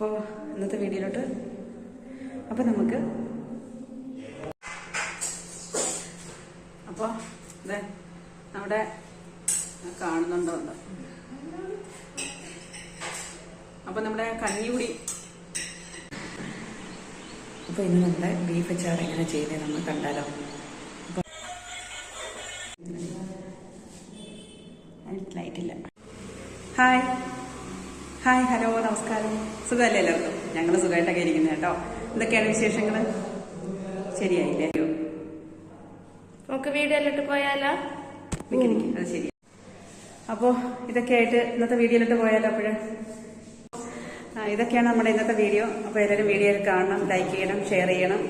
അപ്പോൾ ഇന്നത്തെ വീഡിയോയിലോട്ട്. അപ്പോൾ നമുക്ക് അപ്പോൾ അതെ നമ്മുടെ കാണുന്നുണ്ടോ അപ്പം നമ്മുടെ കഞ്ഞിപുടി അപ്പോൾ ഇന്ന് നമ്മുടെ ബീഫ് അച്ചാർ എങ്ങനെ ചെയ്യുന്നത് നമ്മൾ കണ്ടാലോ? ലൈറ്റില്ല ഹായ് ഹായ് ഹലോ നമസ്കാരം. സുഖമല്ലേ എല്ലാവർക്കും? ഞങ്ങൾ സുഖമായിട്ടൊക്കെ ഇരിക്കുന്നത് കേട്ടോ. എന്തൊക്കെയാണ് വിശേഷങ്ങൾ ശരിയായില്ലേ? നമുക്ക് ഇട്ട് പോയാലോ? അത് ശരി. അപ്പോ ഇതൊക്കെ ആയിട്ട് ഇന്നത്തെ വീഡിയോയിലോട്ട് പോയാലോ അപ്പോഴേ? ഇതൊക്കെയാണ് നമ്മുടെ ഇന്നത്തെ വീഡിയോ. അപ്പോൾ എല്ലാവരും വീഡിയോ കാണണം ലൈക്ക് ചെയ്യണം ഷെയർ ചെയ്യണം.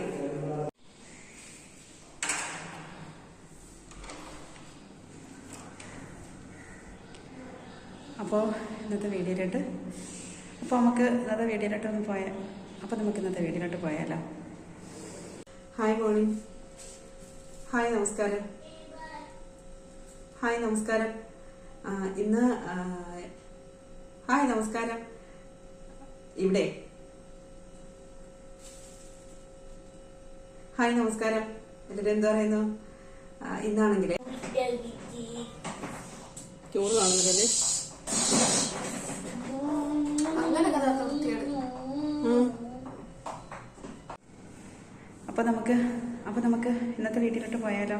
അപ്പോൾ ഇന്നത്തെ വീഡിയോയിലോട്ട്. അപ്പോൾ നമുക്ക് ഇന്നത്തെ വീഡിയോയിലോട്ട് ഒന്ന് പോയാൽ അപ്പോൾ നമുക്ക് ഇന്നത്തെ വീഡിയോയിലോട്ട് പോയാലോ. ഹായ് മോളി ഹായ് നമസ്കാരം. ഹായ് നമസ്കാരം. ഇന്ന് ഹായ് നമസ്കാരം. ഇവിടെ. ഹായ് നമസ്കാരം. എല്ലാവരും എന്താ പറയുന്നു? ഇന്നാണെങ്കിൽ ഇന്നാണെങ്കിലേ. ചോറ് കാണുന്നില്ലല്ലേ അപ്പൊ നമുക്ക് അപ്പോൾ നമുക്ക് ഇന്നത്തെ വീട്ടിലോട്ട് പോയാലോ?